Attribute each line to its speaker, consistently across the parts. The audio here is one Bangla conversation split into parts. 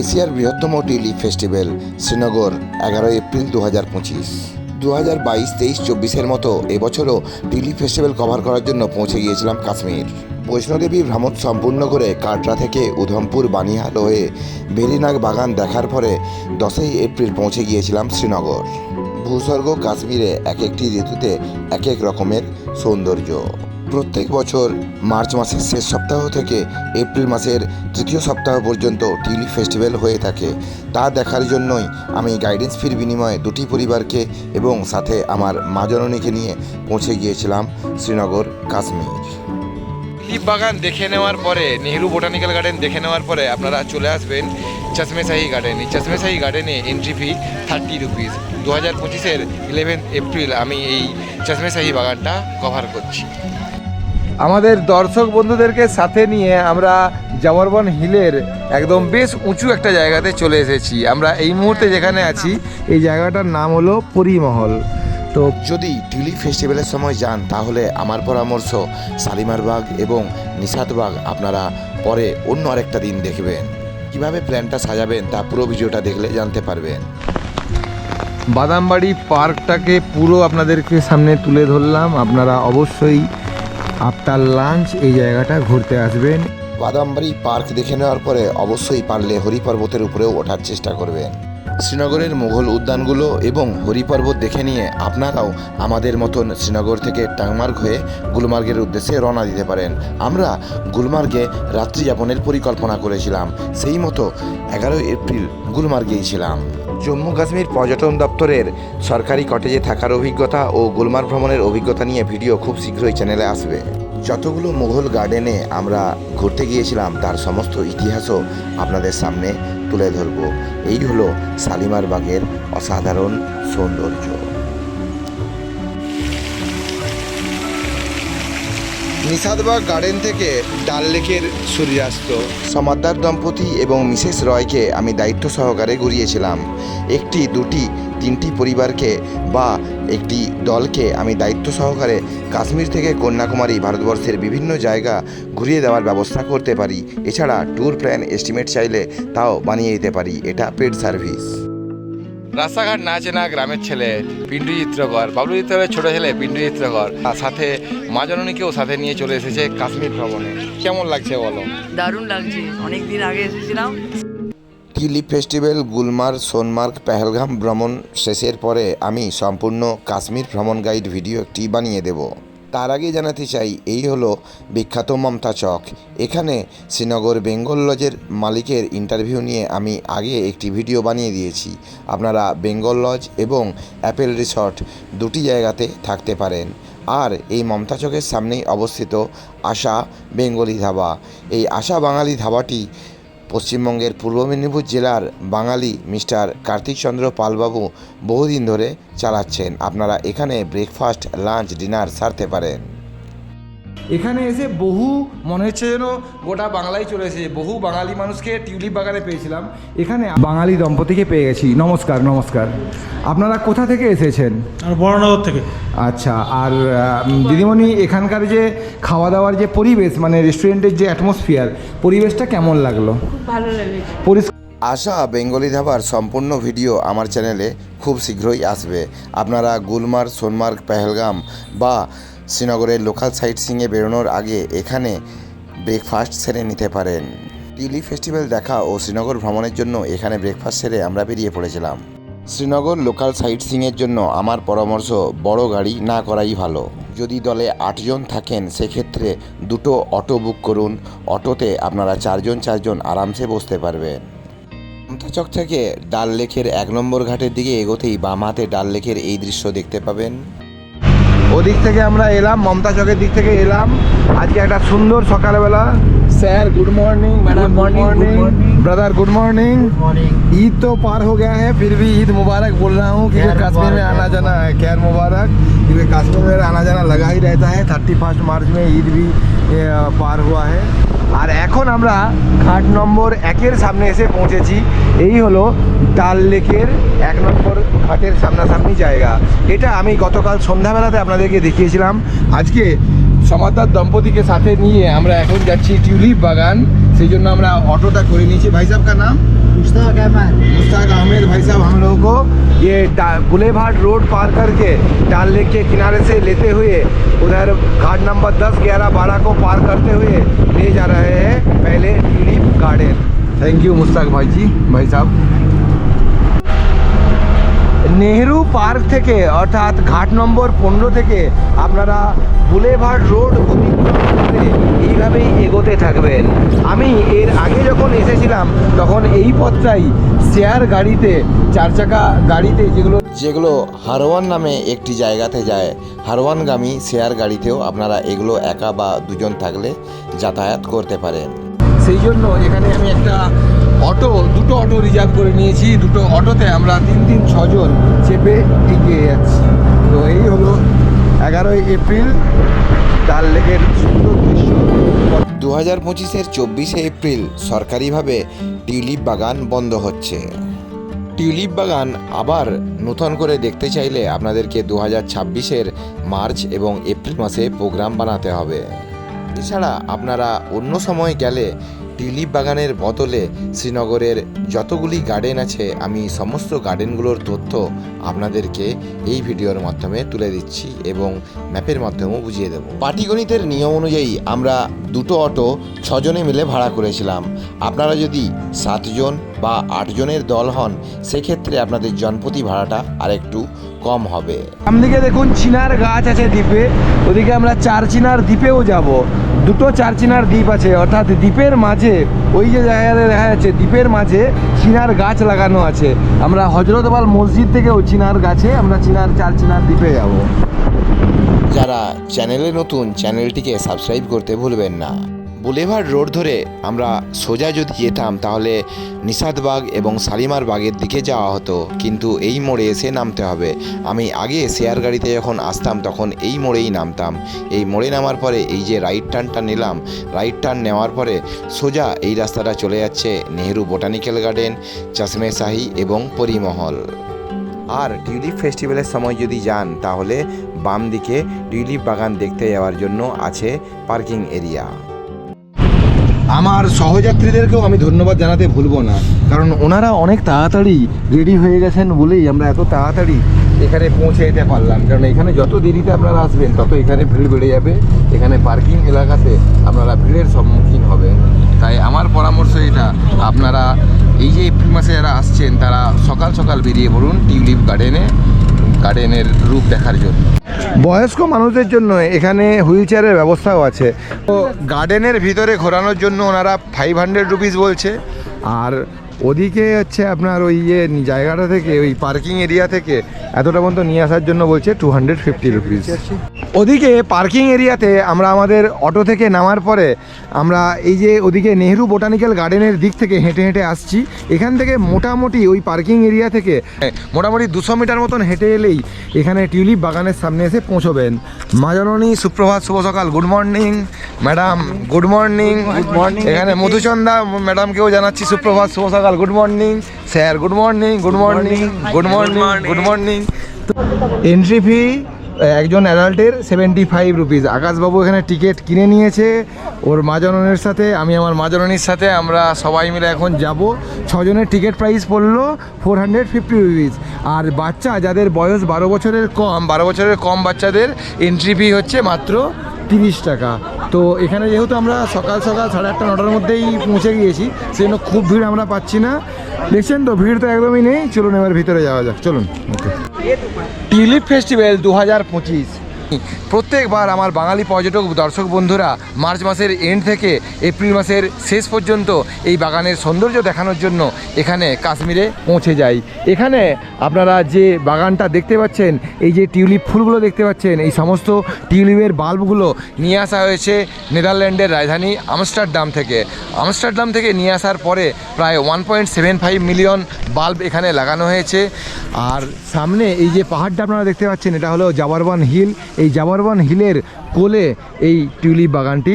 Speaker 1: এশিয়ার বৃহত্তম টিউলিপ ফেস্টিভ্যাল, শ্রীনগর, এগারোই এপ্রিল দু হাজার পঁচিশ। দু হাজার বাইশ, তেইশ, চব্বিশের মতো এবছরও টিউলিপ ফেস্টিভ্যাল কভার করার জন্য পৌঁছে গিয়েছিলাম কাশ্মীর। বৈষ্ণোদেবী ভ্রমণ সম্পূর্ণ করে কাটরা থেকে উধমপুর বানিহাল হয়ে বেরিনাগ বাগান দেখার পরে দশই এপ্রিল পৌঁছে গিয়েছিলাম শ্রীনগর। ভূস্বর্গ কাশ্মীরে এক একটি ঋতুতে এক এক রকমের সৌন্দর্য। প্রত্যেক বছর মার্চ মাসের শেষ সপ্তাহ থেকে এপ্রিল মাসের তৃতীয় সপ্তাহ পর্যন্ত টিউলিপ ফেস্টিভ্যাল হয়ে থাকে। তা দেখার জন্যই আমি গাইডেন্স ফির বিনিময়ে দুটি পরিবারকে এবং সাথে আমার মা জননীকে নিয়ে পৌঁছে গিয়েছিলাম শ্রীনগর, কাশ্মীর।
Speaker 2: লিপ বাগান দেখে নেওয়ার পরে, নেহেরু বোটানিক্যাল গার্ডেন দেখে নেওয়ার পরে আপনারা চলে আসবেন চশমেশাহি গার্ডেন। চশমেশাহি গার্ডেনে এন্ট্রি ফি থার্টি রুপিস দু হাজার পঁচিশের ইলেভেন্থ এপ্রিল আমি এই চশমেশাহি বাগানটা কভার করছি। আমাদের দর্শক বন্ধুদেরকে সাথে নিয়ে আমরা জাওয়ারবন হিলের একদম বেশ উঁচু একটা জায়গাতে চলে এসেছি। আমরা এই মুহূর্তে যেখানে আছি এই জায়গাটার নাম হলো পরিমহল। তো
Speaker 1: যদি টিউলিপ ফেস্টিভ্যালের সময় যান তাহলে আমার পরামর্শ শালিমার বাগ এবং নিষাদ বাগ আপনারা পরে অন্য আরেকটা দিন দেখবেন। কীভাবে প্ল্যানটা সাজাবেন তা পুরো ভিডিওটা দেখলে জানতে পারবেন।
Speaker 2: বাদামবাড়ি পার্কটাকে পুরো আপনাদেরকে সামনে তুলে ধরলাম। আপনারা অবশ্যই আফটার লাঞ্চ এই জায়গাটা ঘুরতে আসবেন।
Speaker 1: বাদামবাড়ি পার্ক দেখে নেওয়ার পরে অবশ্যই পারলে হরি পর্বতের উপরেও ওঠার চেষ্টা করবেন। শ্রীনগরের মুঘল উদ্যানগুলো এবং হরি পর্বত দেখে নিয়ে আপনারাও আমাদের মতন শ্রীনগর থেকে টাংমার্গ হয়ে গুলমার্গের উদ্দেশ্যে রওনা দিতে পারেন। আমরা গুলমার্গে রাত্রি যাপনের পরিকল্পনা করেছিলাম। সেই মতো এগারোই এপ্রিল গুলমার্গেই ছিলাম। জম্মু কাশ্মীর পর্যটন দপ্তরের সরকারি কটেজে থাকার অভিজ্ঞতা ও গুলমার্গ ভ্রমণের অভিজ্ঞতা নিয়ে ভিডিও খুব শীঘ্রই চ্যানেলে আসবে। যতগুলো মুঘল গার্ডেনে আমরা ঘুরতে গিয়েছিলাম তার সমস্ত ইতিহাসও আপনাদের সামনে তুলে ধরব। এই হলো শালিমার বাগের অসাধারণ সৌন্দর্য। নিষাদবাগ গার্ডেন থেকে ডাল লেকের সূর্যাস্ত। সমাদ্দার দম্পতি এবং মিসেস রয়কে আমি দায়িত্ব সহকারে ঘুরিয়েছিলাম। একটি দুটি তিনটি পরিবারকে বা একটি দলকে আমি দায়িত্ব সহকারে কাশ্মীর থেকে কন্যাকুমারী ভারতবর্ষের বিভিন্ন জায়গা ঘুরিয়ে দেওয়ার ব্যবস্থা করতে পারি। এছাড়া ট্যুর প্ল্যান এস্টিমেট চাইলে তাও বানিয়ে দিতে পারি। এটা পেড সার্ভিস।
Speaker 2: রাস্তাঘাট না চেনা গ্রামের ছেলে পিন্টু চিত্রকর। বাবলু চিত্রকরের ছোটো ছেলে পিন্টু চিত্রকর। আর সাথে মা জননীকেও সাথে নিয়ে চলে এসেছে কাশ্মীর ভ্রমণে। কেমন লাগছে বলো?
Speaker 3: দারুণ লাগছে। অনেক দিন আগে এসেছিলাম।
Speaker 1: টিউলিপ ফেস্টিভ্যাল, গুলমার্গ, সোনমার্গ, পেহেলগাম ভ্রমণ শেষের পরে আমি সম্পূর্ণ কাশ্মীর ভ্রমণ গাইড ভিডিও একটি বানিয়ে দেব। তার আগে জানাতে চাই, এই হলো বিখ্যাত মমতা চক। এখানে শ্রীনগর বেঙ্গল লজের মালিকের ইন্টারভিউ নিয়ে আমি আগে একটি ভিডিও বানিয়ে দিয়েছি। আপনারা বেঙ্গল লজ এবং অ্যাপেল রিসর্ট দুটি জায়গাতে থাকতে পারেন। আর এই মমতা চকের সামনেই অবস্থিত আশা বেঙ্গলি ধাবা। এই আশা বাঙালি ধাবাটি পশ্চিমবঙ্গের পূর্ব মেদিনীপুর জেলার বাঙালি মিস্টার কার্তিক চন্দ্র পালবাবু বহুদিন ধরে চালাচ্ছেন। আপনারা এখানে ব্রেকফাস্ট লাঞ্চ ডিনার সারতে পারেন।
Speaker 2: এখানে এসে বহু মনে হচ্ছে যেন গোটা বাংলায় চলে এসেছে। বহু বাঙালি মানুষকে টিউলিপ বাগানে পেয়েছিলাম। এখানে বাঙালি দম্পতিকে পেয়ে গেছি। নমস্কার নমস্কার। আপনারা কোথা থেকে এসেছেন?
Speaker 4: আর বড়নগর থেকে।
Speaker 2: আচ্ছা আর দিদিমণি এখানকার যে খাওয়া দাওয়ার যে পরিবেশ মানে রেস্টুরেন্টের যে অ্যাটমসফিয়ার পরিবেশটা কেমন লাগল?
Speaker 3: ভালো লেগেছে।
Speaker 2: পরিষ্কার
Speaker 1: আশা বেঙ্গলি ধাবার সম্পূর্ণ ভিডিও আমার চ্যানেলে খুব শীঘ্রই আসবে। আপনারা গুলমার্গ সোনমার্গ পেহেলগাম বা শ্রীনগরের লোকাল সাইট সিংয়ে বেরোনোর আগে এখানে ব্রেকফাস্ট সেরে নিতে পারেন। টিউলিপ ফেস্টিভ্যাল দেখা ও শ্রীনগর ভ্রমণের জন্য এখানে ব্রেকফাস্ট সেরে আমরা বেরিয়ে পড়েছিলাম। শ্রীনগর লোকাল সাইট সিংয়ের জন্য আমার পরামর্শ, বড় গাড়ি না করাই ভালো। যদি দলে আটজন থাকেন, সেক্ষেত্রে দুটো অটো বুক করুন। অটোতে আপনারা চারজন চারজন আরামসে বসতে পারবেন। মমতাচক থেকে ডাল লেকের এক নম্বর ঘাটের দিকে এগোতেই বাম হাতে ডাল লেকের এই দৃশ্য দেখতে পাবেন।
Speaker 2: ওদিক থেকে আমরা এলাম মমতা চকের দিক থেকে এলাম আজকে একটা সুন্দর সকালবেলা sir good morning madam good morning brother good morning Eid तो पार हो गया है फिर भी ईद मुबारक बोल रहा हूँ क्योंकि कश्मीर में आना जाना है खैर मुबारक क्योंकि कश्मीर में आना जाना लगा ही रहता है थर्टी फर्स्ट मार्च में ঈদ भी এ, পার हुआ है আর এখন আমরা ঘাট নম্বর একের সামনে এসে পৌঁছেছি। এই হলো ডাল লেকের এক নম্বর ঘাটের সামনাসামনি জায়গা। এটা আমি গতকাল সন্ধ্যাবেলাতে আপনাদেরকে দেখিয়েছিলাম। আজকে সমাদার দম্পতিকে সাথে নিয়ে আমরা এখন যাচ্ছি টিউলিপ বাগান। সেই জন্য আমরা অটোটা করে নিয়েছি। ভাই সাহেব নাম?
Speaker 4: मुश्ताक अहमद
Speaker 2: मुश्ताक अहमद भाई साहब हम लोगों को ये बुलेभाट रोड पार करके डाल लेक के किनारे से लेते हुए उधर घाट नंबर 10, 11, 12 को पार करते हुए ले जा रहे हैं पहले tulip garden. Thank you Mushtaq भाई जी भाई साहब। নেহেরু পার্ক থেকে অর্থাৎ ঘাট নম্বর পনেরো থেকে আপনারা বুলেভার্ড রোড এইভাবেই এগোতে থাকবেন। আমি এর আগে যখন এসেছিলাম তখন এই পথটাই শেয়ার গাড়িতে চার চাকা গাড়িতে যেগুলো
Speaker 1: যেগুলো হারওয়ান নামে একটি জায়গাতে যায় হারওয়ানগামী শেয়ার গাড়িতেও আপনারা এগুলো একা বা দুজন থাকলে যাতায়াত করতে পারেন।
Speaker 2: সেই জন্য এখানে আমি একটা অটো, দুটো অটো রিজার্ভ করে নিয়েছি। দুটো অটোতে আমরা তিন তিন ছজন চেপে এগিয়ে যাচ্ছি। তো এই হলো এগারোই এপ্রিল, ডাল লেকের সুন্দর দৃশ্য।
Speaker 1: দু হাজার পঁচিশের চব্বিশে এপ্রিল সরকারিভাবে টিউলিপ বাগান বন্ধ হচ্ছে। টিউলিপ বাগান আবার নতুন করে দেখতে চাইলে আপনাদেরকে দু হাজার ছাব্বিশের মার্চ এবং এপ্রিল মাসে প্রোগ্রাম বানাতে হবে। এছাড়া আপনারা অন্য সময় গেলে টিউলিপ বাগানের বদলে শ্রীনগরের যতগুলি গার্ডেন আছে, আমি সমস্ত গার্ডেনগুলোর তথ্য আপনাদেরকে এই ভিডিওর মাধ্যমে তুলে দিচ্ছি এবং ম্যাপের মাধ্যমেও বুঝিয়ে দেবো। পাটিগণিতের নিয়ম অনুযায়ী আমরা দুটো অটো ছজনে মিলে ভাড়া করেছিলাম। আপনারা যদি সাতজন বা আটজনের দল হন, সেক্ষেত্রে আপনাদের জনপ্রতি ভাড়াটা আরেকটু কম হবে।
Speaker 2: দিকে দেখুন চিনার গাছ আছে দ্বীপে। ওদিকে আমরা চার চিনার দ্বীপেও যাব। দুটো চার চিনার দ্বীপ আছে অর্থাৎ দ্বীপের মাঝে ওই যে জায়গাতে দেখা যাচ্ছে দ্বীপের মাঝে চিনার গাছ লাগানো আছে। আমরা হজরতবাল মসজিদ থেকেও চিনার গাছে আমরা চিনার চার চিনার দ্বীপে যাব।
Speaker 1: যারা চ্যানেলে নতুন চ্যানেলটিকে সাবস্ক্রাইব করতে ভুলবেন না। বুলেভার্ড রোড ধরে আমরা সোজা যদি যেতাম, তাহলে নিষাদবাগ এবং শালিমার বাগের দিকে যাওয়া হতো। কিন্তু এই মোড়ে এসে নামতে হবে। আমি আগে শেয়ার গাড়িতে যখন আসতাম, তখন এই মোড়েই নামতাম। এই মোড়ে নামার পরে এই যে রাইট টার্নটা নিলাম, রাইট টার্ন নেওয়ার পরে সোজা এই রাস্তাটা চলে যাচ্ছে নেহেরু বোটানিক্যাল গার্ডেন চশমে শাহী এবং পরিমহল। আর টিউলিপ ফেস্টিভ্যালের সময় যদি যান, তাহলে বাম দিকে টিউলিপ বাগান দেখতে যাওয়ার জন্য আছে পার্কিং এরিয়া।
Speaker 2: আমার সহযাত্রীদেরকেও আমি ধন্যবাদ জানাতে ভুলবো না। কারণ ওনারা অনেক তাড়াতাড়ি রেডি হয়ে গেছেন বলেই আমরা এত তাড়াতাড়ি এখানে পৌঁছে যেতে পারলাম। কারণ এখানে যত দেরিতে আপনারা আসবেন, তত এখানে ভিড় বেড়ে যাবে। এখানে পার্কিং এলাকাতে আপনারা ভিড়ের সম্মুখীন হবেন। তাই আমার পরামর্শ এটা, আপনারা এই যে এপ্রিল মাসে যারা আসছেন, তারা সকাল সকাল বেরিয়ে পড়ুন টিউলিপ গার্ডেনে। গার্ডেনের রূপ দেখার জন্য। বয়স্ক মানুষদের জন্য এখানে হুইল চেয়ারের ব্যবস্থাও আছে। তো গার্ডেনের ভিতরে ঘোরানোর জন্য ওনারা ফাইভ হান্ড্রেড রুপিস বলছে। আর ওদিকে হচ্ছে আপনার ওই ইয়ে জায়গাটা থেকে ওই পার্কিং এরিয়া থেকে এতটা পর্যন্ত নিয়ে আসার জন্য বলছে টু হান্ড্রেড ফিফটি রুপিস ওদিকে পার্কিং এরিয়াতে আমরা আমাদের অটো থেকে নামার পরে আমরা এই যে ওদিকে নেহেরু বোটানিক্যাল গার্ডেনের দিক থেকে হেঁটে হেঁটে আসছি। এখান থেকে মোটামুটি ওই পার্কিং এরিয়া থেকে মোটামুটি দুশো মিটার মতন হেঁটে এলেই এখানে টিউলিপ বাগানের সামনে এসে পৌঁছবেন। মা জননী সুপ্রভাত শুভ সকাল। Good morning madam good morning good morning এখানে মধুচন্দা ম্যাডামকেও জানাচ্ছি সুপ্রভাত শুভ সকাল। Good morning sir good morning good morning good morning good morning entry fee একজন অ্যাডাল্টের সেভেন্টি ফাইভ রুপিস আকাশবাবু এখানে টিকিট কিনে নিয়েছে। ওর মাজননের সাথে, আমি আমার মাজননির সাথে আমরা সবাই মিলে এখন যাব। ছজনের টিকিট প্রাইস পড়ল ফোর হান্ড্রেড ফিফটি রুপিস আর বাচ্চা, যাদের বয়স বারো বছরের কম, বারো বছরের কম বাচ্চাদের এন্ট্রি ফি হচ্ছে মাত্র তিরিশ টাকা। তো এখানে যেহেতু আমরা সকাল সকাল সাড়ে আটটা, নটার মধ্যেই পৌঁছে গিয়েছি, সেই জন্য খুব ভিড় আমরা পাচ্ছি না। দেখছেন তো, ভিড় তো একদমই নেই। চলুন এবার ভিতরে যাওয়া যাক। চলুন ওকে টিউলিপ ফেস্টিভ্যাল দু হাজার পঁচিশ। প্রত্যেকবার আমার বাঙালি পর্যটক দর্শক বন্ধুরা, মার্চ মাসের এন্ড থেকে এপ্রিল মাসের শেষ পর্যন্ত এই বাগানের সৌন্দর্য দেখানোর জন্য এখানে কাশ্মীরে পৌঁছে যায় এখানে আপনারা যে বাগানটা দেখতে পাচ্ছেন, এই যে টিউলিপ ফুলগুলো দেখতে পাচ্ছেন, এই সমস্ত টিউলিপের বাল্বগুলো নিয়ে আসা হয়েছে নেদারল্যান্ডের রাজধানী আমস্টারডাম থেকে। আমস্টারডাম থেকে নিয়ে আসার পরে প্রায় one point seven five million bulb এখানে লাগানো হয়েছে। আর সামনে এই যে পাহাড়টা আপনারা দেখতে পাচ্ছেন, এটা হলো জাবারবান হিল। এই জাবারবান হিলের কোলে এই টিউলিপ বাগানটি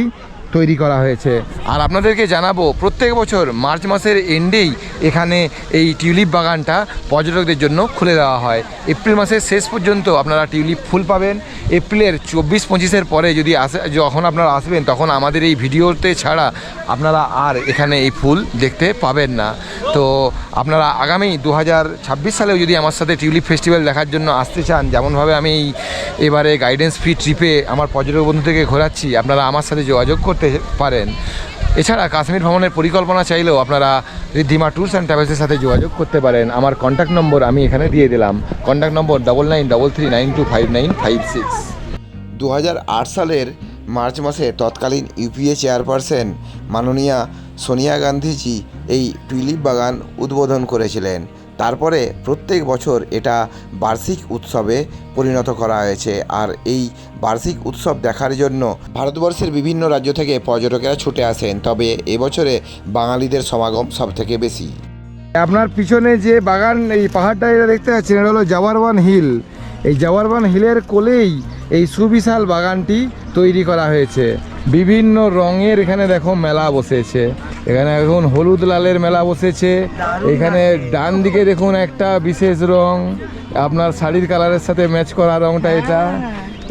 Speaker 2: তৈরি করা হয়েছে। আর আপনাদেরকে জানাব, প্রত্যেক বছর মার্চ মাসের এন্ডেই এখানে এই টিউলিপ বাগানটা পর্যটকদের জন্য খুলে দেওয়া হয়। এপ্রিল মাসের শেষ পর্যন্ত আপনারা টিউলিপ ফুল পাবেন। এপ্রিলের চব্বিশ পঁচিশের পরে যদি আসে, যখন আপনারা আসবেন, তখন আমাদের এই ভিডিওতে ছাড়া আপনারা আর এখানে এই ফুল দেখতে পাবেন না। তো আপনারা আগামী দু হাজার ছাব্বিশ সালেও যদি আমার সাথে টিউলিপ ফেস্টিভ্যাল দেখার জন্য আসতে চান, যেমনভাবে আমি এবারে গাইডেন্স ফ্রি ট্রিপে আমার পর্যটক বন্ধু থেকে ঘোরাচ্ছি, আপনারা আমার সাথে যোগাযোগ করতে পারেন। এছাড়া কাশ্মীর ভ্রমণের পরিকল্পনা চাইলেও আপনারা ঋদ্ধিমা ট্যুরস অ্যান্ড ট্রাভেলসের সাথে যোগাযোগ করতে পারেন। আমার কন্ট্যাক্ট নম্বর আমি এখানে দিয়ে দিলাম। Contact number double nine double three nine two five nine five six
Speaker 1: দু হাজার আট সালের মার্চ মাসে তৎকালীন ইউপিএ চেয়ারপারসন মাননীয়া সোনিয়া গান্ধীজি এই টুলিপ বাগান উদ্বোধন করেছিলেন। তারপরে প্রত্যেক বছর এটা বার্ষিক উৎসবে পরিণত করা হয়েছে। আর এই বার্ষিক উৎসব দেখার জন্য ভারতবর্ষের বিভিন্ন রাজ্য থেকে পর্যটকেরা ছুটে আসেন। তবে এবছরে বাঙালিদের সমাগম সব থেকে বেশি।
Speaker 2: আপনার পিছনে যে বাগান, এই পাহাড়টা এটা দেখতে পাচ্ছেন, এটা হলো জাওয়ারবান হিল। এই জাওয়ারবান হিলের কোলেই এই সুবিশাল বাগানটি তৈরি করা হয়েছে। বিভিন্ন রঙের এখানে দেখো মেলা বসেছে। এখানে এখন হলুদ লালের মেলা বসেছে। এখানে ডান দিকে দেখুন একটা বিশেষ রং। আপনার শাড়ির কালারের সাথে ম্যাচ করা রংটা এটা।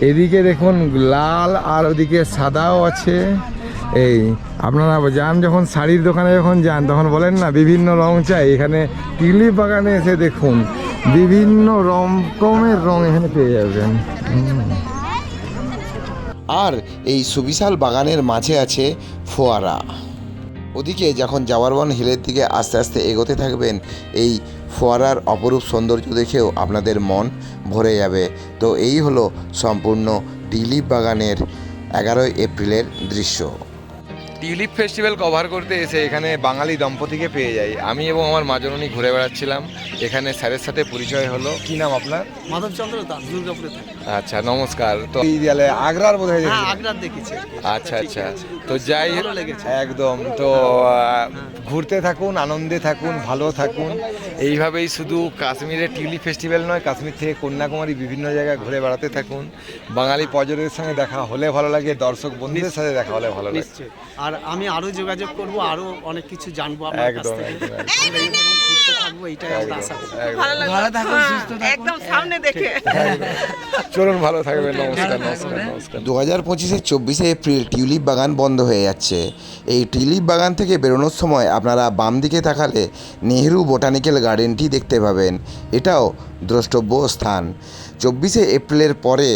Speaker 2: এদিকে দেখুন লাল আর ওদিকে সাদাও আছে। এই, আপনারা যান যখন শাড়ির দোকানে যখন যান, তখন বলেন না বিভিন্ন রং চাই। এখানে টিউলিপ বাগানে এসে দেখুন বিভিন্ন রকমের রং এখানে পেয়ে যাবেন।
Speaker 1: আর এই সুবিশাল বাগানের মাঝে আছে ফোয়ারা। ওদিকে যখন জাওয়ারবন হিলের দিকে আস্তে আস্তে এগোতে থাকবেন এই ফোয়ারার অপরূপ সৌন্দর্য দেখেও আপনাদের মন ভরে যাবে। তো এই হলো সম্পূর্ণ টিলিপ বাগানের এগারোই এপ্রিলের দৃশ্য।
Speaker 2: টিউলিপ ফেস্টিভ্যাল কভার করতে এসে এখানে বাঙালি দম্পতিকে পেয়ে যাই। আমি এবং আমার মাজননী ঘুরে বেড়াচ্ছিলাম। এখানে স্যারের সাথে পরিচয় হলো। কি নাম আপনার?
Speaker 4: মাধবচন্দ্র দাস দুর্গাপুরে থাকে।
Speaker 2: আচ্ছা নমস্কার। তো এই দিয়ালে আগ্রার বোধ হয়
Speaker 4: হ্যাঁ আগ্রার দেখেছি
Speaker 2: আচ্ছা আচ্ছা তো যাই হোক
Speaker 4: লেগেছে।
Speaker 2: একদম তো ঘুরতে থাকুন আনন্দে থাকুন ভালো থাকুন। এইভাবেই শুধু কাশ্মীরের টিউলি ফেস্টিভ্যাল নয় কাশ্মীর থেকে কন্যাকুমারী বিভিন্ন জায়গায় ঘুরে বেড়াতে থাকুন। বাঙালি পর্যটকের সঙ্গে দেখা হলে ভালো লাগে দর্শক বন্ধুদের সাথে দেখা হলে ভালো লাগে।
Speaker 4: আর আমি আরও যোগাযোগ করব আরও অনেক কিছু জানব
Speaker 2: একদম, একদম।
Speaker 3: ভালো থাকুন সুস্থ একদম সামনে দেখে।
Speaker 2: চলুন ভালো থাকবেন নমস্কার নমস্কার নমস্কার।
Speaker 1: দু হাজার পঁচিশের চব্বিশে এপ্রিল টিউলিপ বাগান বন্ধ হয়ে যাচ্ছে। এই টিউলিপ বাগান থেকে বেরোনোর সময় আপনারা বাম দিকে তাকালে নেহেরু বোটানিক্যাল গার্ডেনটি দেখতে পাবেন। এটাও দ্রষ্টব্য স্থান। চব্বিশে এপ্রিলের পরে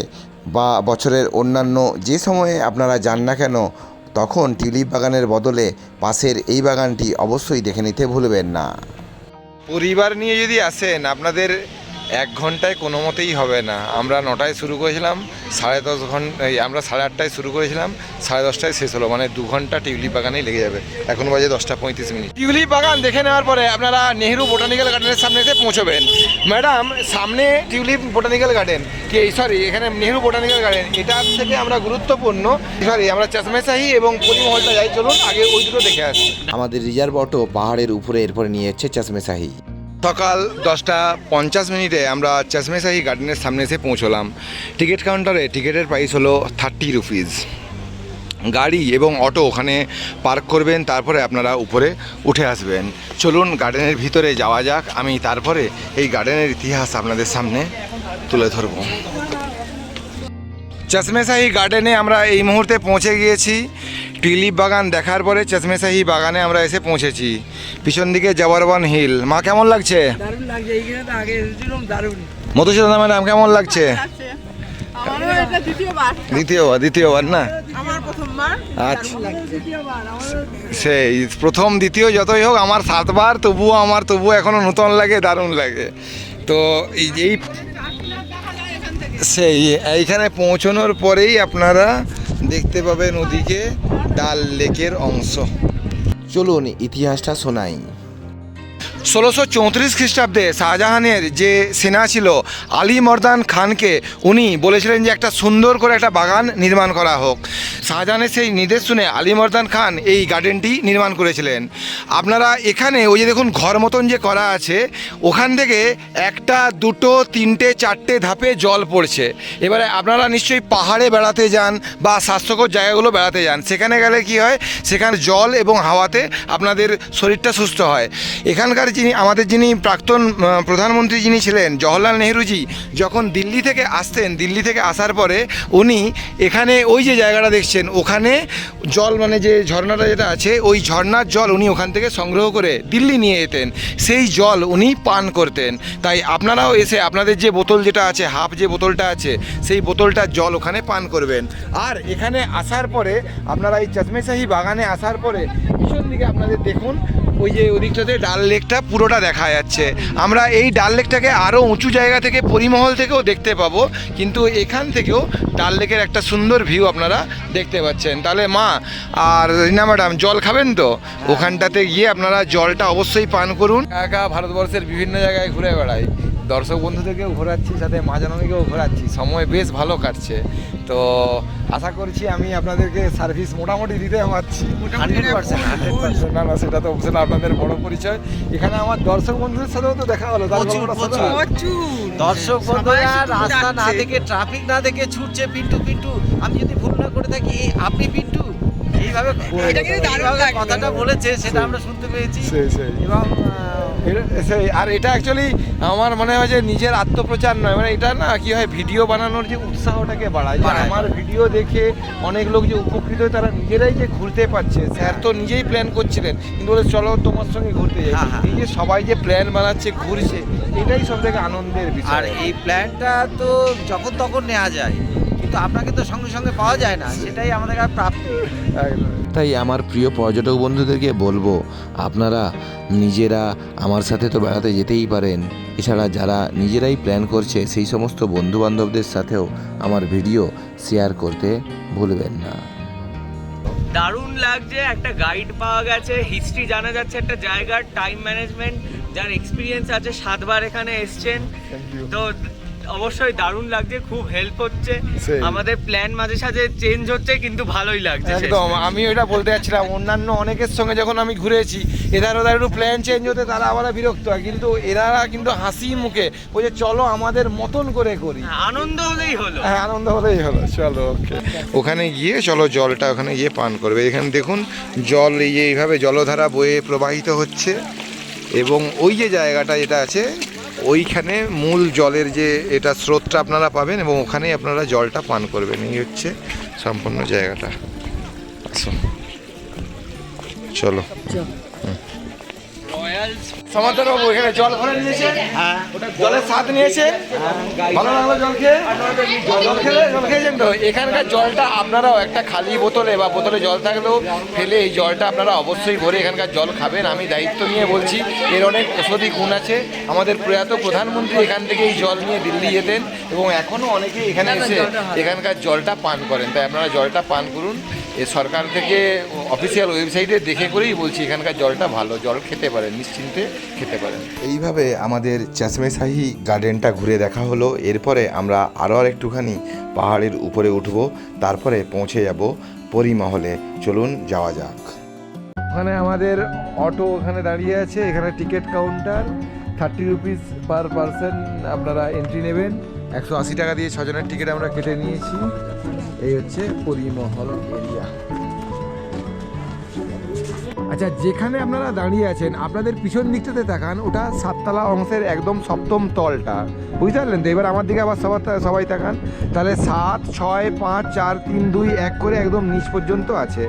Speaker 1: বা বছরের অন্যান্য যে সময়ে আপনারা যান না কেন তখন টিউলিপ বাগানের বদলে পাশের এই বাগানটি অবশ্যই দেখে নিতে ভুলবেন না।
Speaker 2: পরিবার নিয়ে যদি আসেন আপনাদের এক ঘন্টায় কোনো মতেই হবে না। আমরা নটায় শুরু করেছিলাম সাড়ে দশ ঘণ্টা এই আমরা সাড়ে আটটায় শুরু করেছিলাম সাড়ে দশটায় শেষ হলো মানে দু ঘণ্টা টিউলিপ বাগানেই লেগে যাবে। এখন বাজে দশটা পঁয়ত্রিশ মিনিট। টিউলিপ বাগান দেখে নেওয়ার পরে আপনারা নেহেরু বোটানিক্যাল গার্ডেনের সামনে এসে পৌঁছবেন। ম্যাডাম সামনে টিউলিপ বোটানিক্যাল গার্ডেন। কি সরি এখানে নেহরু বোটানিক্যাল গার্ডেন। এটার থেকে আমরা গুরুত্বপূর্ণ সরি আমরা চশমেশাহি এবং পরিমহলটা যাই চলুন আগে ওই দুটো দেখে আসি।
Speaker 1: আমাদের রিজার্ভ অটো পাহাড়ের উপরে এরপরে নিয়ে যাচ্ছে চশমেশাহি।
Speaker 2: সকাল দশটা পঞ্চাশ মিনিটে আমরা চশমেশাহি গার্ডেনের সামনে এসে পৌঁছলাম। টিকিট কাউন্টারে টিকিটের প্রাইস হলো থার্টি রুপিস গাড়ি এবং অটো ওখানে পার্ক করবেন, তারপরে আপনারা উপরে উঠে আসবেন। চলুন গার্ডেনের ভিতরে যাওয়া যাক। আমি তারপরে এই গার্ডেনের ইতিহাস আপনাদের সামনে তুলে ধরবো। চশমেশাহি গার্ডেনে আমরা এই মুহূর্তে পৌঁছে গিয়েছি। টিলিপ বাগান দেখার পরে চশমেশাহি বাগানে আমরা এসে পৌঁছেছি। পিছন দিকে জবরবান হিল মা কেমন লাগছে? মধুসূদন ম্যাডাম কেমন লাগছে?
Speaker 3: দ্বিতীয়বার।
Speaker 2: দ্বিতীয়বার না?
Speaker 3: আমার
Speaker 2: আচ্ছা। সেই প্রথম দ্বিতীয় যতই হোক আমার সাতবার তবুও আমার তবুও এখনও নূতন লাগে দারুণ লাগে। তো এই এই সেই এইখানে পৌঁছানোর পরেই আপনারা দেখতে পাবেন ওদিকে ডাল লেকের অংশ।
Speaker 1: চলুন ইতিহাসটা শোনাই।
Speaker 2: ষোলোশো চৌত্রিশ খ্রিস্টাব্দে শাহজাহানের যে সেনা ছিল, আলী মর্দান খানকে উনি বলেছিলেন যে একটা সুন্দর করে একটা বাগান নির্মাণ করা হোক। শাহজাহানের সেই নির্দেশ শুনে আলী মর্দান খান এই গার্ডেনটি নির্মাণ করেছিলেন। আপনারা এখানে ওই যে দেখুন ঘর মতন যে করা আছে, ওখান থেকে একটা, দুটো, তিনটে, চারটে ধাপে জল পড়ছে। এবারে আপনারা নিশ্চয়ই পাহাড়ে বেড়াতে যান বা স্বাস্থ্যকর জায়গাগুলো বেড়াতে যান, সেখানে গেলে কি হয়? সেখানে জল এবং হাওয়াতে আপনাদের শরীরটা সুস্থ হয়। এখানকার যিনি, আমাদের যিনি প্রাক্তন প্রধানমন্ত্রী যিনি ছিলেন, জওহরলাল নেহরুজি, যখন দিল্লি থেকে আসতেন, দিল্লি থেকে আসার পরে উনি এখানে ওই যে জায়গাটা দেখছেন, ওখানে জল মানে যে ঝর্ণাটা যেটা আছে, ওই ঝর্ণার জল উনি ওখান থেকে সংগ্রহ করে দিল্লি নিয়ে যেতেন। সেই জল উনি পান করতেন। তাই আপনারাও এসে আপনাদের যে বোতল যেটা আছে, হাফ যে বোতলটা আছে, সেই বোতলটার জল ওখানে পান করবেন। আর এখানে আসার পরে, আপনারা এই চশমেশাহী বাগানে আসার পরে, পিছন দিকে আপনাদের দেখুন ওই যে ওদিকটাতে ডাল লেকটা পুরোটা দেখা যাচ্ছে। আমরা এই ডাল লেকটাকে আরও উঁচু জায়গা থেকে, পরিমহল থেকেও দেখতে পাবো। কিন্তু এখান থেকেও ডাল লেকের একটা সুন্দর ভিউ আপনারা দেখতে পাচ্ছেন। তাহলে মা, আর রিনা ম্যাডাম জল খাবেন তো? ওখানটাতে গিয়ে আপনারা জলটা অবশ্যই পান করুন। একা ভারতবর্ষের বিভিন্ন জায়গায় ঘুরে বেড়াই। দর্শক বন্ধুদেরকেও ঘোরাচ্ছি সাথে মা জানবীকেও ঘোরাচ্ছি। সময় বেশ ভালো কাটছে। তো আশা করছি আমি আপনাদেরকে সার্ভিস মোটামুটি দিতে পারছি।
Speaker 4: Hundred percent hundred percent.
Speaker 2: না না সেটা তো সেটা আপনাদের বড় পরিচয়। এখানে আমার দর্শক বন্ধুদের সাথেও তো দেখা হলো
Speaker 4: দর্শক বন্ধুরা রাস্তা না দেখে ট্রাফিক না দেখে ছুটছে পিন্টু পিন্টু। আমি যদি ভুল না করে থাকি আপনি পিন্টু। এইভাবে। কথাটা বলেছে সেটা আমরা শুনতে পেয়েছি। এবং
Speaker 2: আর এটা অ্যাকচুয়ালি আমার মনে হয় যে নিজের আত্মপ্রচার নয়। মানে এটা না কি হয় ভিডিও বানানোর যে উৎসাহটাকে বাড়ায়। যে আমার ভিডিও দেখে অনেক লোক যে উপকৃত হয় তারা নিজেরাই যে ঘুরতে পারছে। স্যার তো নিজেই প্ল্যান করছিলেন। কিন্তু বলে চলো তোমার সঙ্গে ঘুরতে যাই।
Speaker 4: হ্যাঁ, হ্যাঁ।
Speaker 2: এই যে সবাই যে প্ল্যান বানাচ্ছে ঘুরছে এটাই সব থেকে আনন্দের বিষয়।
Speaker 4: আর এই প্ল্যানটা তো যখন তখন নেওয়া যায়। কিন্তু আপনাকে তো সঙ্গে সঙ্গে পাওয়া যায় না সেটাই আমাদের কাছে প্রাপ্তি।
Speaker 1: তাই আমার প্রিয় পর্যটক বন্ধুদেরকে বলব আপনারা নিজেরা আমার সাথে তো বেড়াতে যেতেই পারেন। এছাড়া যারা নিজেরাই প্ল্যান করছে সেই সমস্ত বন্ধুবান্ধবদের সাথেও আমার ভিডিও শেয়ার করতে ভুলবেন না।
Speaker 5: দারুণ লাগছে একটা গাইড পাওয়া গেছে হিস্ট্রি জানা যাচ্ছে একটা জায়গার টাইম ম্যানেজমেন্ট যার এক্সপিরিয়েন্স আছে সাতবার এখানে এসছেন। তো অবশ্যই দারুণ লাগছে খুব হেল্প হচ্ছে। আমাদের প্ল্যান মাঝে সাঝে চেঞ্জ হচ্ছে কিন্তু ভালোই লাগছে
Speaker 2: একদম আমি ওইটা বলতে যাচ্ছিলাম অন্যান্য অনেকের সঙ্গে যখন আমি ঘুরেছি এধার ওধার একটু প্ল্যান চেঞ্জ হতে তারা আবার বিরক্ত হয় কিন্তু এনারা কিন্তু হাসি মুখে ওই যে চলো আমাদের মতন করে করি।
Speaker 5: আনন্দ হলেই হলো।
Speaker 2: হ্যাঁ আনন্দ হলেই হলো চলো ওকে। ওখানে গিয়ে চলো জলটা ওখানে গিয়ে পান করবে। এখানে দেখুন জল এই যে এইভাবে জলধারা বয়ে প্রবাহিত হচ্ছে এবং ওই যে জায়গাটা যেটা আছে ওইখানে মূল জলের যে এটা স্রোতটা আপনারা পাবেন এবং ওখানেই আপনারা জলটা পান করবেন। এই হচ্ছে সম্পূর্ণ জায়গাটা। আসুন চলো। সমান্তর বাবু এখানে জল ভরে নিয়েছে। জলের স্বাদ নিয়েছে। ভালো লাগল জল খেয়ে? জল খেলে জল খেয়েছেন তো। এখানকার জলটা আপনারাও একটা খালি বোতলে বা বোতলে জল থাকলেও ফেলে এই জলটা আপনারা অবশ্যই ভরে এখানকার জল খাবেন। আমি দায়িত্ব নিয়ে বলছি এর অনেক ওষুধি গুণ আছে। আমাদের প্রয়াত প্রধানমন্ত্রী এখান থেকে এই জল নিয়ে দিল্লি যেতেন এবং এখনও অনেকে এখানে এসে এখানকার জলটা পান করেন। তাই আপনারা জলটা পান করুন। এ সরকার থেকে অফিসিয়াল ওয়েবসাইটে দেখে করেই বলছি এখানকার জলটা ভালো জল খেতে পারেন নিশ্চিন্তে খেতে পারেন এইভাবে আমাদের চাশমেশাহী গার্ডেনটা ঘুরে দেখা হলো এরপরে আমরা আরও আরেকটুখানি পাহাড়ের উপরে উঠব তারপরে পৌঁছে যাব পরিমহলে। চলুন যাওয়া যাক। ওখানে আমাদের অটো ওখানে দাঁড়িয়ে আছে এখানে ticket counter thirty rupees per person আপনারা এন্ট্রি নেবেন। একশো আশি টাকা দিয়ে ছজনের টিকিট আমরা কেটে নিয়েছি। এই হচ্ছে পরিমহল এরিয়া আচ্ছা যেখানে আপনারা দাঁড়িয়ে আছেন, আপনাদের পিছন দিকটাতে তাকান, ওটা সাততলা অংশের একদম সপ্তম তলটা। বুঝতে পারলেন তো? এবার আমার দিকে আবার সবার সবাই তাকান। তাহলে সাত, ছয়, পাঁচ, চার, তিন, দুই, এক করে একদম নিচ পর্যন্ত আছে।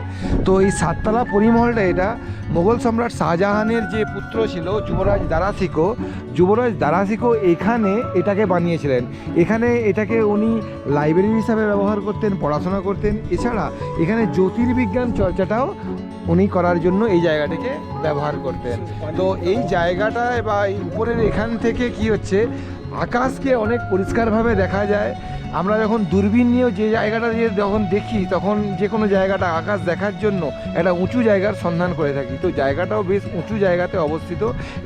Speaker 2: তো এই সাততলা পরিমহলটা এটা মোগল সম্রাট শাহজাহানের যে পুত্র ছিল, যুবরাজ দারাসিকো যুবরাজ দারাসিকো এখানে এটাকে বানিয়েছিলেন। এখানে এটাকে উনি লাইব্রেরি হিসাবে ব্যবহার করতেন, পড়াশোনা করতেন। এছাড়া এখানে জ্যোতির্বিজ্ঞান চর্চাটাও উনি করার জন্য এই জায়গাটিকে ব্যবহার করতেন। তো এই জায়গাটা বা এই উপরের এখান থেকে কি হচ্ছে, আকাশকে অনেক পরিষ্কারভাবে দেখা যায়। আমরা যখন দূরবীন নিয়েও যে জায়গাটা দিয়ে যখন দেখি, তখন যে কোনো জায়গাটা আকাশ দেখার জন্য একটা উঁচু জায়গার সন্ধান করে থাকি। তো জায়গাটাও বেশ উঁচু জায়গাতে অবস্থিত।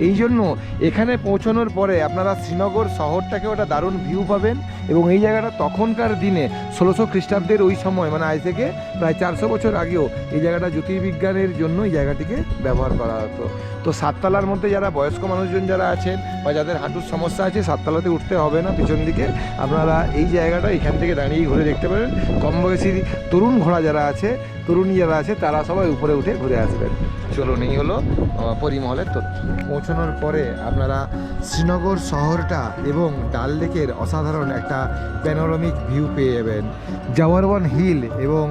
Speaker 2: এই জন্য এখানে পৌঁছানোর পরে আপনারা শ্রীনগর শহরটাকে একটা দারুণ ভিউ পাবেন এবং এই জায়গাটা তখনকার দিনে ষোলোশো খ্রিস্টাব্দের ওই সময় মানে আজ থেকে প্রায় চারশো বছর আগেও এই জায়গাটা জ্যোতির্বিজ্ঞানের জন্য এই জায়গাটিকে ব্যবহার করা হতো। তো সাততলার মধ্যে যারা বয়স্ক মানুষজন যারা আছেন বা যাদের হাঁটুর সমস্যা আছে, সাততলাতে উঠতে হবে না, পিছন দিকে। আপনারা এই জায়গাটা এখান থেকে দাঁড়িয়ে ঘুরে দেখতে পারেন। কম বয়সী তরুণ ঘোড়া যারা আছে তরুণী যারা আছে তারা সবাই উপরে উঠে ঘুরে আসবেন। চলুন এই হলো পরিমহলের তথ্য। পৌঁছানোর পরে আপনারা শ্রীনগর শহরটা এবং ডাল লেকের অসাধারণ একটা প্যানোরামিক ভিউ পেয়ে যাবেন। জাওয়ারওয়ান হিল এবং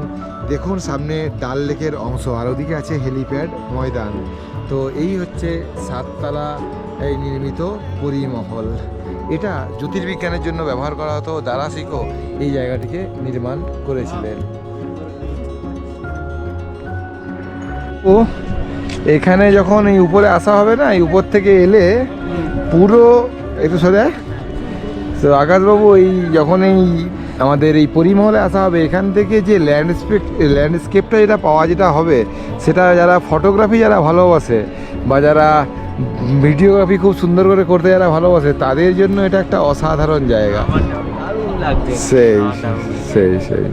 Speaker 2: দেখুন সামনে ডাল লেকের অংশ আর ওদিকে আছে হেলিপ্যাড ময়দান। তো এই হচ্ছে সাততলা এই নির্মিত পরিমহল। এটা জ্যোতির্বিজ্ঞানের জন্য ব্যবহার করা হতো দারাসিকো এই জায়গাটিকে নির্মাণ করেছিলেন ও, এখানে যখন এই উপরে আসা হবে না, এই উপর থেকে এলে পুরো, একটু সরে। তো আকাশবাবু, এই যখন এই আমাদের এই পরিমহলে আসা হবে, এখান থেকে যে ল্যান্ডস্কেপ ল্যান্ডস্কেপটা যেটা পাওয়া যেটা হবে, সেটা যারা ফটোগ্রাফি যারা ভালোবাসে, বা যারা ভিডিওগ্রাফি খুব সুন্দর করে করতে যারা ভালোবাসে, তাদের জন্য এটা একটা অসাধারণ জায়গা। সেই সেই সেই।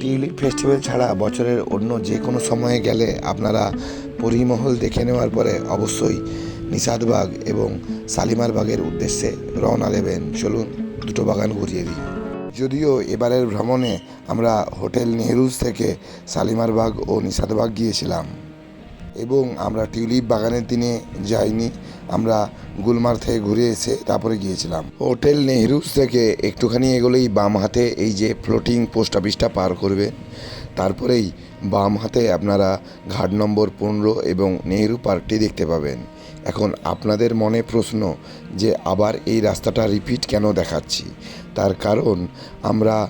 Speaker 1: টিউলিপ ফেস্টিভ্যাল ছাড়া বছরের অন্য যে কোনো সময়ে গেলে আপনারা পরিমহল দেখে নেওয়ার পরে অবশ্যই নিষাদবাগ এবং শালিমার বাগের উদ্দেশ্যে রওনা দেবেন। চলুন, দুটো বাগান ঘুরিয়ে দিই। যদিও এবারের ভ্রমণে আমরা হোটেল নেহরুজ থেকে শালিমার বাগ ও নিষাদবাগ গিয়েছিলাম। এবং আমরা টিউলিপ বাগানের দিনে যাইনি। আমরা গুলমার থেকে ঘুরে এসে তারপরে গিয়েছিলাম। হোটেল নেহরুজ থেকে একটুখানি এগোলেই বাম হাতে এই যে ফ্লোটিং পোস্ট অফিসটা পার করবেন তারপরেই বাম হাতে আপনারা ঘাট নম্বর পনেরো এবং নেহেরু পার্কটি দেখতে পাবেন। এখন আপনাদের মনে প্রশ্ন যে আবার এই রাস্তাটা রিপিট কেন দেখাচ্ছি? তার কারণ আমরা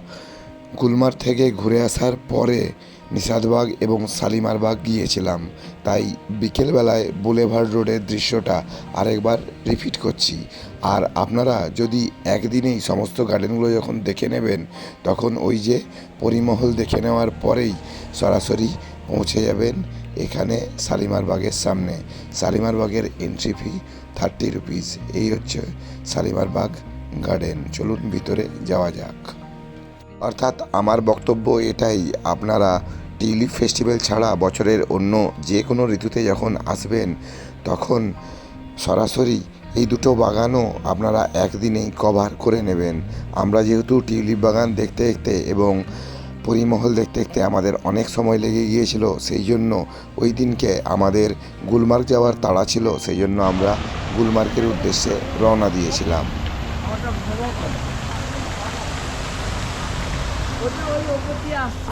Speaker 1: গুলমার থেকে ঘুরে আসার পরে নিষাদবাগ এবং শালিমারবাগ গিয়েছিলাম। তাই বিকেলবেলায় বুলেভার রোডের দৃশ্যটা আরেকবার রিপিট করছি। আর আপনারা যদি একদিনেই সমস্ত গার্ডেনগুলো যখন দেখে নেবেন, তখন ওই যে পরিমহল দেখে নেওয়ার পরেই সরাসরি পৌঁছে যাবেন এখানে শালিমার বাগের সামনে। শালিমার বাগের এন্ট্রি ফি থার্টি রুপিস এই হচ্ছে শালিমার বাগ গার্ডেন চলুন ভিতরে যাওয়া যাক। অর্থাৎ আমার বক্তব্য এটাই, আপনারা টিউলিপ ফেস্টিভ্যাল ছাড়া বছরের অন্য যে কোনো ঋতুতে যখন আসবেন, তখন সরাসরি এই দুটো বাগানও আপনারা একদিনেই কভার করে নেবেন। আমরা যেহেতু টিউলিপ বাগান দেখতে দেখতে এবং পরিমহল দেখতে দেখতে আমাদের অনেক সময় লেগে গিয়েছিল, সেই জন্য ওই দিনকে আমাদের গুলমার্গ যাওয়ার তাড়া ছিল, সেই জন্য আমরা গুলমার্গের উদ্দেশ্যে রওনা দিয়েছিলাম।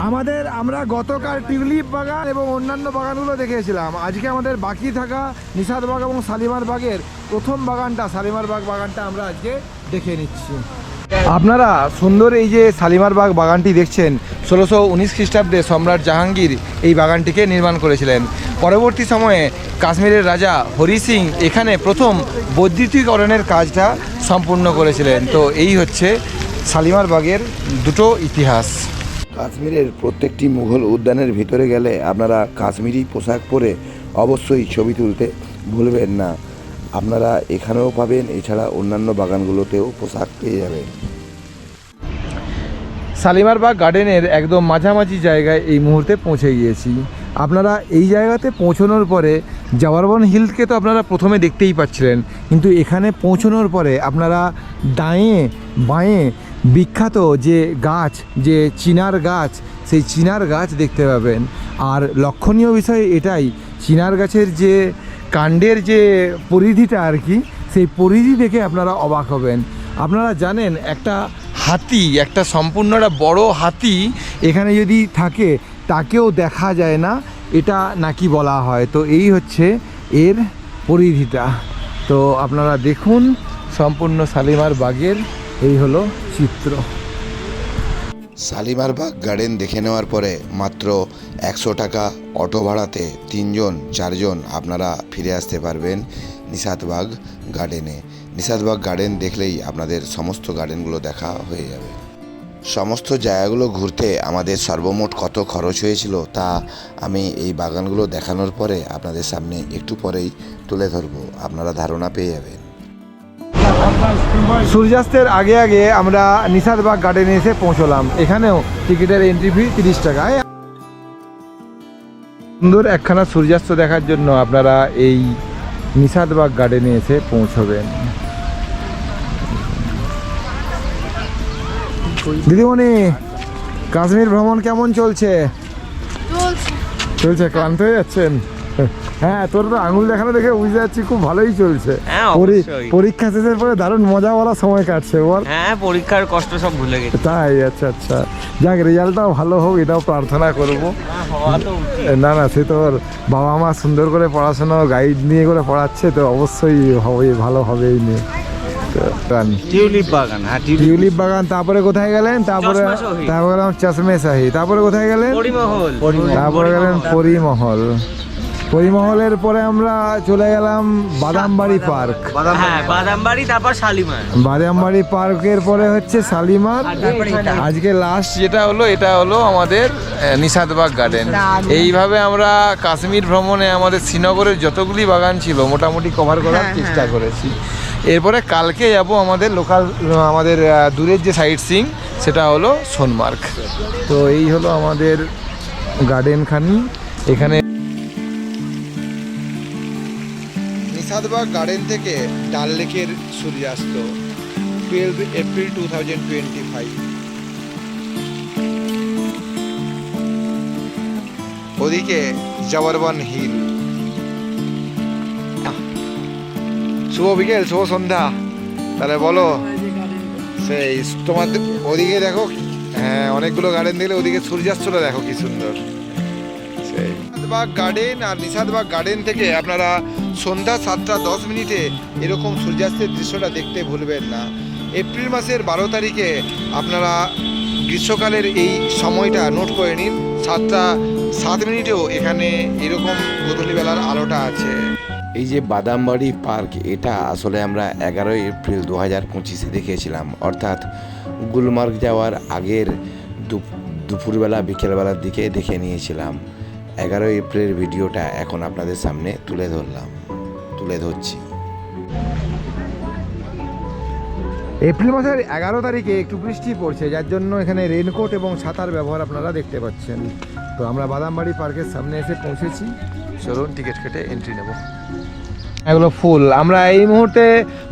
Speaker 2: আমাদের আমরা গতকাল টিউলিপ বাগান এবং অন্যান্য বাগানগুলো দেখেছিলাম। আজকে আমাদের বাকি থাকা নিষাদ বাগ এবং শালিমার বাগের প্রথম বাগানটা শালিমার বাগ বাগানটা আমরা আজকে দেখে নিচ্ছি। আপনারা সুন্দর এই যে শালিমার বাগ বাগানটি দেখছেন, ষোলোশো উনিশ খ্রিস্টাব্দে সম্রাট জাহাঙ্গীর এই বাগানটিকে নির্মাণ করেছিলেন। পরবর্তী সময়ে কাশ্মীরের রাজা হরি সিং এখানে প্রথম বৈদ্যুতিকরণের কাজটা সম্পূর্ণ করেছিলেন। তো এই হচ্ছে শালিমার বাগের দুটো ইতিহাস।
Speaker 1: কাশ্মীরের প্রত্যেকটি মুঘল উদ্যানের ভিতরে গেলে আপনারা কাশ্মীরি পোশাক পরে অবশ্যই ছবি তুলতে ভুলবেন না। আপনারা এখানেও পাবেন এছাড়া অন্যান্য বাগানগুলোতেও পোশাক পেয়ে যাবেন।
Speaker 2: শালিমার বাগ গার্ডেনের একদম মাঝামাঝি জায়গায় এই মুহূর্তে পৌঁছে গিয়েছি। আপনারা এই জায়গাতে পৌঁছানোর পরে জাওয়ারবন হিলকে তো আপনারা প্রথমে দেখতেই পাচ্ছিলেন কিন্তু এখানে পৌঁছানোর পরে আপনারা ডাঁয়ে বাঁয়ে বিখ্যাত যে গাছ, যে চিনার গাছ, সেই চিনার গাছ দেখতে পাবেন। আর লক্ষণীয় বিষয় এটাই, চিনার গাছের যে কাণ্ডের যে পরিধিটা আর কি, সেই পরিধি দেখে আপনারা অবাক হবেন। আপনারা জানেন, একটা হাতি, একটা সম্পূর্ণ একটা বড় হাতি এখানে যদি থাকে, তাকেও দেখা যায় না, এটা নাকি বলা হয়। তো এই হচ্ছে এর পরিধিটা। তো আপনারা দেখুন, সম্পূর্ণ শালিমার বাগের এই হলো চিত্র।
Speaker 1: শালিমার বাগ গার্ডেন দেখে নেওয়ার পরে মাত্র একশো টাকা অটো ভাড়াতে তিনজন, চারজন আপনারা ফিরে আসতে পারবেন নিষাদবাগ গার্ডেনে নিষাদবাগ গার্ডেন দেখলেই আপনাদের সমস্ত গার্ডেনগুলো দেখা হয়ে যাবে। সমস্ত জায়গাগুলো ঘুরতে আমাদের সর্বমোট কত খরচ হয়েছিল তা আমি এই বাগানগুলো দেখানোর পরে আপনাদের সামনে একটু পরেই তুলে ধরবো। আপনারা ধারণা পেয়ে যাবেন।
Speaker 2: সূর্যাস্তের আগে আগে আমরা নিষাদবাগ গার্ডেনে এসে পৌঁছলাম। এখানেও টিকিটের এন্ট্রি ফি তিরিশ টাকা। এই সুন্দর একখানা সূর্যাস্ত দেখার জন্য আপনারা এই নিষাদবাগ গার্ডেনে এসে পৌঁছবেন। দিদিমণি কাশ্মীর ভ্রমণ কেমন চলছে। চলছে ক্লান্ত হয়ে যাচ্ছেন? হ্যাঁ তোর তো আঙুল দেখানো দেখে বুঝতে যাচ্ছি খুব ভালোই চলছে।
Speaker 5: হ্যাঁ,
Speaker 2: পরীক্ষা শেষের পরে দারুণ মজা বলা সময় কাটছে বল।
Speaker 5: হ্যাঁ পরীক্ষার কষ্ট সব ভুলে গেছি।
Speaker 2: তাই আচ্ছা আচ্ছা। যাক রেজাল্টটাও ভালো হোক এটাও প্রার্থনা করব। না না সে তোর বাবা মা সুন্দর করে পড়াশোনা গাইড নিয়ে করে পড়াচ্ছে তো অবশ্যই হবে ভালো হবেই নিয়ে।
Speaker 4: টিউলিপ বাগান হ্যাঁ
Speaker 2: টিউলিপ। বাগান তারপরে কোথায় গেলেন? তারপরে তারপরে চশমে শাহী। তারপরে কোথায় গেলেন? তারপরে গেলেন পরিমহল। পরিমহলের পরে আমরা চলে গেলাম বাদামবাড়ি পার্ক।
Speaker 5: হ্যাঁ বাদামবাড়ি তারপর শালিমার।
Speaker 2: বাদামবাড়ি পার্কের পরে হচ্ছে শালিমার। আজকে লাস্ট যেটা হলো এটা হলো আমাদের নিষাদবাগ গার্ডেন এইভাবে আমরা কাশ্মীর ভ্রমণে আমাদের শ্রীনগরের যতগুলি বাগান ছিল মোটামুটি কভার করার চেষ্টা করেছি। এরপরে কালকে যাব আমাদের লোকাল আমাদের দূরের যে সাইট সিং সেটা হলো সোনমার্গ। তো এই হলো আমাদের গার্ডেনখানি এখানে নিষাদবাগ গার্ডেন থেকে ডাল লেকের সূর্যাস্ত twelve April two thousand twenty five ওদিকে জবরবন হিল। শুভ বিকেল, শুভ সন্ধ্যা। তাহলে বলো, সেই তোমার ওদিকে দেখো হ্যাঁ অনেকগুলো গার্ডেন দেখলে ওদিকে সূর্যাস্তটা দেখো কি সুন্দর। সেই নিষাদবাগ গার্ডেন আর নিষাদবাগ গার্ডেন থেকে আপনারা সন্ধ্যা সাতটা দশ মিনিটে এরকম সূর্যাস্তের দৃশ্যটা দেখতে ভুলবেন না। এপ্রিল মাসের বারো তারিখে আপনারা গ্রীষ্মকালের এই সময়টা নোট করে নিন। সাতটা সাত মিনিটেও এখানে এরকম গোধূলিবেলার আলোটা আছে।
Speaker 1: এই যে বাদামবাড়ি পার্ক, এটা আসলে আমরা এগারোই এপ্রিল দু হাজার পঁচিশে দেখেছিলাম অর্থাৎ গুলমার্গ যাওয়ার আগের দুপ- দুপুরবেলা, বিকেলবেলার দিকে দেখে নিয়েছিলাম। এগারোই এপ্রিলের ভিডিওটা এখন আপনাদের সামনে তুলে ধরলাম। তুলে ধরছি।
Speaker 2: এপ্রিল মাসের এগারো তারিখে একটু বৃষ্টি পড়ছে যার জন্য এখানে রেনকোট এবং ছাতার ব্যবহার আপনারা দেখতে পাচ্ছেন। তো আমরা বাদামবাড়ি পার্কের সামনে এসে পৌঁছেছি। চলুন টিকিট কেটে এন্ট্রি নেব। এগুলো ফুল। আমরা এই মুহূর্তে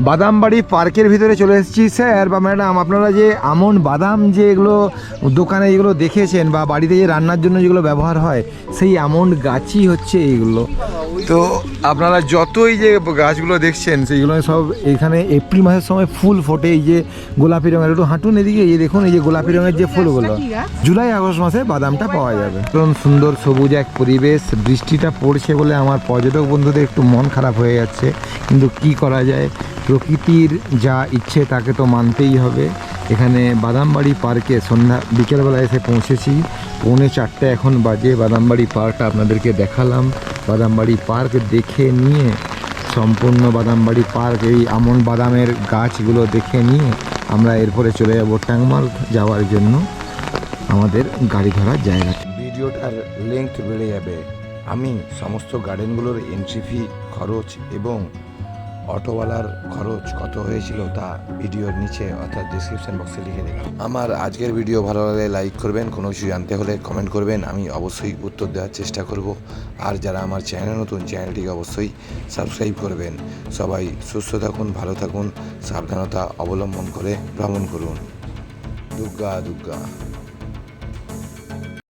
Speaker 2: বাদামবাড়ি পার্কের ভিতরে চলে এসেছি, স্যার বা ম্যাডাম। আপনারা যে আমন বাদাম যে এগুলো দোকানে যেগুলো দেখেছেন বা বাড়িতে যে রান্নার জন্য যেগুলো ব্যবহার হয়, সেই আমন গাছই হচ্ছে এইগুলো। তো আপনারা যতই যে গাছগুলো দেখছেন, সেইগুলো সব এখানে এপ্রিল মাসের সময় ফুল ফোটে। এই যে গোলাপি রঙের, একটু হাঁটুন এদিকে, এই দেখুন, এই যে গোলাপি রঙের যে ফুলগুলো। জুলাই, আগস্ট মাসে বাদামটা পাওয়া যাবে। কারণ সুন্দর সবুজ এক পরিবেশ, বৃষ্টিটা পড়ছে বলে আমার পর্যটক বন্ধুদের একটু মন খারাপ হয়ে যাচ্ছে। কিন্তু কি করা যায়? প্রকৃতির যা ইচ্ছে তাকে তো মানতেই হবে। এখানে বাদামবাড়ি পার্কে সন্ধ্যা, বিকেলবেলা এসে পৌঁছেছি। পৌনে চারটে এখন বাজে। বাদামবাড়ি পার্কটা আপনাদেরকে দেখালাম। বাদামবাড়ি পার্ক দেখে নিয়ে, সম্পূর্ণ বাদামবাড়ি পার্ক, এই আমন বাদামের গাছগুলো দেখে নিয়ে আমরা এরপরে চলে যাব ট্যাংমার্গ যাওয়ার জন্য। আমাদের গাড়ি ধরার জায়গা।
Speaker 1: ভিডিওটার লেংথ বেড়ে যাবে। আমি সমস্ত গার্ডেনগুলোর এন্ট্রি ফি খরচ এবং অটোওয়ালার খরচ কত হয়েছিল তা ভিডিওর নিচে অর্থাৎ ডিসক্রিপশন বক্সে লিখে দিলাম আমার আজকের ভিডিও ভালো লাগলে লাইক করবেন, কোনো কিছু জানতে হলে কমেন্ট করবেন, আমি অবশ্যই উত্তর দেওয়ার চেষ্টা করব। আর যারা আমার চ্যানেল নতুন চ্যানেলটিকে অবশ্যই সাবস্ক্রাইব করবেন। সবাই সুস্থ থাকুন, ভালো থাকুন, সাবধানতা অবলম্বন করে ভ্রমণ করুন। দুর্গা দুর্গা